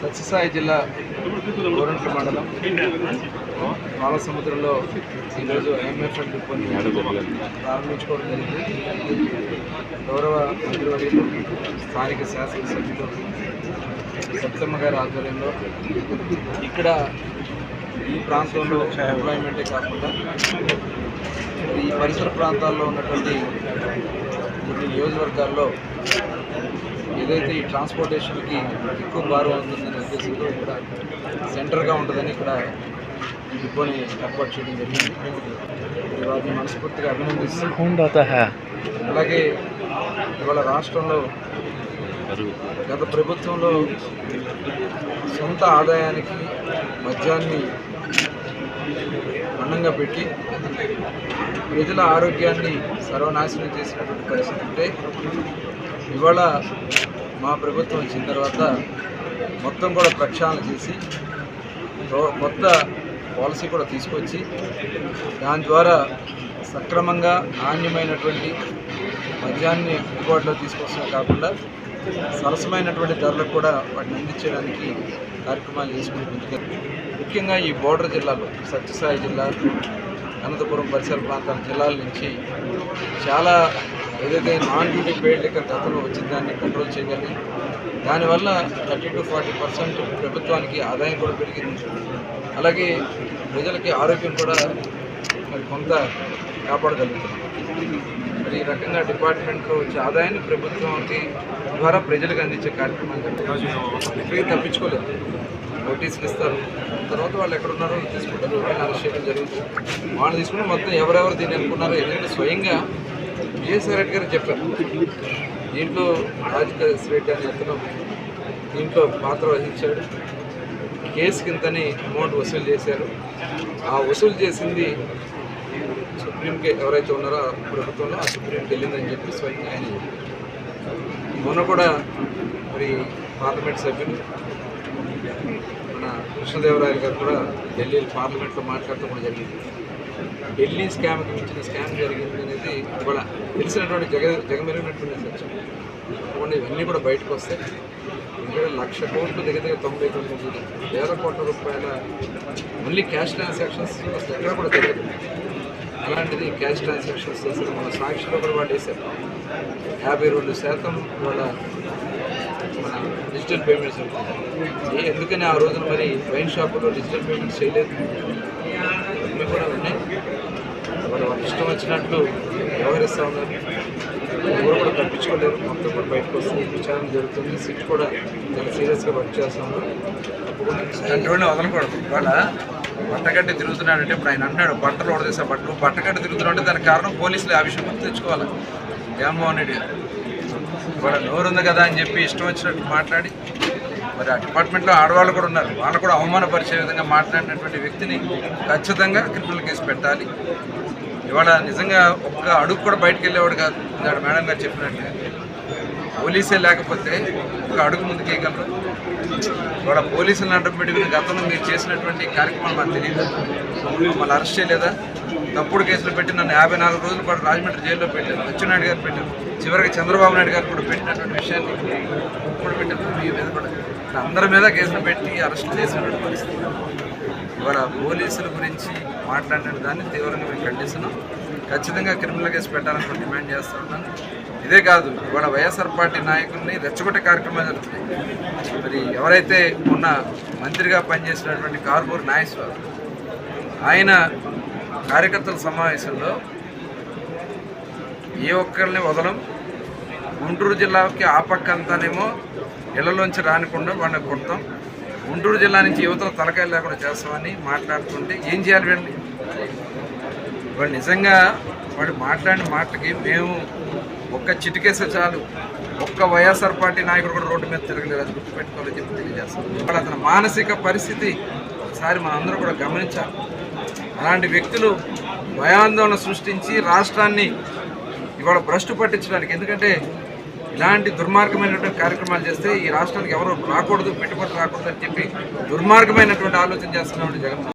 సత్యసాయి జిల్లా గోరంట్ల మండలం. బాలసముద్రంలో ఈరోజు ఎంఎస్ కొన్ని ప్రారంభించుకోవడం జరిగింది. గౌరవ మంత్రివర్యులు స్థానిక శాసనసభ్యులు సప్తమ్మ గారి ఆధ్వర్యంలో ఇక్కడ ఈ ప్రాంతంలో ఎంప్లాయ్మెంటే కాకుండా ఈ పరిసర ప్రాంతాల్లో ఉన్నటువంటి కొన్ని నియోజకవర్గాల్లో ఏదైతే ఈ ట్రాన్స్పోర్టేషన్కి ఎక్కువ భారం అవుతుందనే ఉద్దేశంతో ఇక్కడ సెంటర్గా ఉంటుందని ఇక్కడ డిపోని ఏర్పాటు చేయడం జరిగింది. వారిని మనస్ఫూర్తిగా అభినందిస్తుంది అలాగే ఇవాళ రాష్ట్రంలో గత ప్రభుత్వంలో సొంత ఆదాయానికి మద్యాన్ని అన్నంగా పెట్టి ప్రజల ఆరోగ్యాన్ని సర్వనాశనం చేసినటువంటి పరిస్థితి ఉంటే ఇవాళ మా ప్రభుత్వం వచ్చిన తర్వాత మొత్తం కూడా ప్రక్షాళన చేసి కొత్త పాలసీ కూడా తీసుకొచ్చి దాని ద్వారా సక్రమంగా నాణ్యమైనటువంటి మద్యాన్ని అందుబాటులో తీసుకొస్తున్నా కాకుండా సరసమైనటువంటి ధరలకు కూడా వాటిని అందించడానికి కార్యక్రమాలు చేసుకుంటూ ముందుకెళ్తాం ముఖ్యంగా ఈ బోర్డర్ జిల్లాలో సత్యసాయి జిల్లా అనంతపురం పరిసర ప్రాంతాల జిల్లాల నుంచి చాలా ఏదైతే నాన్ డ్యూటీ పేడ్ లెక్క గతంలో వచ్చిన దాన్ని కంట్రోల్ చేయగలిగి దానివల్ల థర్టీ టు ఫార్టీ పర్సెంట్ ప్రభుత్వానికి ఆదాయం కూడా పెరిగింది. అలాగే ప్రజలకి ఆరోగ్యం కూడా కొంత కాపాడగలుగుతున్నాం. మరి ఈ రకంగా డిపార్ట్మెంట్లో వచ్చే ఆదాయాన్ని ప్రభుత్వానికి ద్వారా ప్రజలకు అందించే కార్యక్రమం జరుగుతుంది ఎక్కడికి తప్పించుకోలేదు. నోటీసులు ఇస్తారు. తర్వాత వాళ్ళు ఎక్కడున్నారో తీసుకుంటారు. వాళ్ళని అరెస్ట్ చేయడం జరుగుతుంది. వాళ్ళు తీసుకుని మొత్తం ఎవరెవరు దీన్ని అనుకున్నారో ఎందుకంటే స్వయంగా విజయసాయి రెడ్డి గారు చెప్పారు. దీంట్లో రాజకీయ రెడ్డి అనే అతను దీంట్లో పాత్ర వహించాడు. కేసు కిందని అమౌంట్ వసూలు చేశారు. ఆ వసూలు చేసింది సుప్రీంకి ఎవరైతే ఉన్నారో ప్రభుత్వంలో ఆ సుప్రీంకి వెళ్ళిందని చెప్పి స్వయంగా ఆయన మొన్న కూడా మరి పార్లమెంట్ సభ్యులు మన కృష్ణదేవరాయలు గారు కూడా ఢిల్లీ పార్లమెంట్లో మాట్లాడటం కూడా జరిగింది. ఢిల్లీ స్కామ్కి మించిన స్కామ్ జరిగింది అనేది ఇవాళ తెలిసినటువంటి జగ జగమెరిగినటువంటి సత్యం. తప్పకుండా ఇవన్నీ కూడా బయటకు వస్తాయి. ఎందుకంటే లక్ష కోట్లు దగ్గర దగ్గర తొంభై తొమ్మిది వేల కోట్ల రూపాయల ఓన్లీ క్యాష్ ట్రాన్సాక్షన్స్ అసలు ఎక్కడ కూడా జరగదు. అలాంటిది క్యాష్ ట్రాన్సాక్షన్స్ అసలు మన సాక్షిలో కూడా వాళ్ళు యాభై రెండు శాతం వాళ్ళ మన డిజిటల్ పేమెంట్స్ ఉంటుంది ఏ ఎందుకని ఆ రోజున మరి వైన్ షాపులో డిజిటల్ పేమెంట్స్ చేయలేదు? ఇవన్నీ కూడా ఉన్నాయి. మరి వాళ్ళ ఇష్టం వచ్చినట్లు వ్యవహరిస్తూ ఉన్నారు. ఎవరు కూడా తప్పించుకోలేరు. మొత్తం కూడా బయటకు వస్తుంది. విచారణ జరుగుతుంది. సిట్ కూడా చాలా సీరియస్గా వర్క్ చేస్తాము తప్పకుండా. వదలకూడదు వాళ్ళ బట్టగడ్డి తిరుగుతున్నాడంటే ఇప్పుడు ఆయన అన్నాడు బట్టలు ఓడదీసా బట్టలు బట్టగడ్డి తిరుగుతున్నాడు దానికి కారణం పోలీసులు ఆ విషయం గుర్తు తెచ్చుకోవాలి జగన్మోహన్ రెడ్డి గారు. ఇవాళ నోరు ఉంది కదా అని చెప్పి ఇష్టం వచ్చినట్టు మాట్లాడి మరి ఆ డిపార్ట్మెంట్లో ఆడవాళ్ళు కూడా ఉన్నారు. వాళ్ళు కూడా అవమానపరిచే విధంగా మాట్లాడినటువంటి వ్యక్తిని ఖచ్చితంగా క్రిమినల్ కేసు పెట్టాలి. ఇవాళ నిజంగా ఒక్క అడుగు కూడా బయటకు వెళ్ళేవాడు కాదు. మేడం గారు చెప్పినట్టుగా పోలీసే లేకపోతే ఒక అడుగు ముందుకేయగలరు ఇవాళ పోలీసులను అడ్డం పెట్టుకుని గతంలో మీరు చేసినటువంటి కార్యక్రమాలు మాకు తెలియదు? మమ్మల్ని అరెస్ట్ చేయలేదా? తప్పుడు కేసులు పెట్టి నన్ను యాభై నాలుగు రోజుల పాటు రాజమండ్రి జైల్లో పెట్టారు అచ్చెన్నాయుడు గారు పెట్టారు చివరికి చంద్రబాబు నాయుడు గారు కూడా పెట్టినటువంటి విషయాన్ని ఇప్పుడు పెట్టారు మీ మీద కూడా. అందరి మీద కేసులు పెట్టి అరెస్ట్ చేసినటువంటి పరిస్థితి. ఇవాళ పోలీసుల గురించి మాట్లాడిన దాన్ని తీవ్రంగా మేము ఖండిస్తున్నాం. ఖచ్చితంగా క్రిమినల్ కేసు పెట్టాలని కూడా డిమాండ్ చేస్తున్నాను ఇదే కాదు ఇవాళ వైఎస్ఆర్ పార్టీ నాయకుల్ని రెచ్చగొట్టే కార్యక్రమాలు జరుగుతున్నాయి మరి ఎవరైతే మొన్న మంత్రిగా పనిచేసినటువంటి కార్పూర్ నాగేశ్వరరావు ఆయన కార్యకర్తల సమావేశంలో ఏ ఒక్కరిని వదలం గుంటూరు జిల్లాకి ఆ పక్క అంతానేమో ఇళ్ళలోంచి రానికుండా వాళ్ళని కొడతాం గుంటూరు జిల్లా నుంచి యువతలు తలకాయలు లేకుండా చేస్తామని మాట్లాడుతుంటే ఏం చేయాలి వీళ్ళని? వాళ్ళు నిజంగా వాళ్ళు మాట్లాడిన మాటకి మేము ఒక్క చిటికేస్తే చాలు. ఒక్క వైఎస్ఆర్ పార్టీ నాయకుడు కూడా రోడ్డు మీద తిరగలేదు అది గుర్తుపెట్టుకోవాలని చెప్పి తెలియజేస్తాను. వాళ్ళు అతని మానసిక పరిస్థితి ఒకసారి మనందరూ కూడా గమనించాలి. అలాంటి వ్యక్తులు భయాందోళన సృష్టించి రాష్ట్రాన్ని ఇవాళ భ్రష్టు పట్టించడానికి ఎందుకంటే ఇలాంటి దుర్మార్గమైనటువంటి కార్యక్రమాలు చేస్తే ఈ రాష్ట్రానికి ఎవరు రాకూడదు పెట్టుబడి రాకూడదు అని చెప్పి దుర్మార్గమైనటువంటి ఆలోచన చేస్తున్నాడు జగన్మోహన్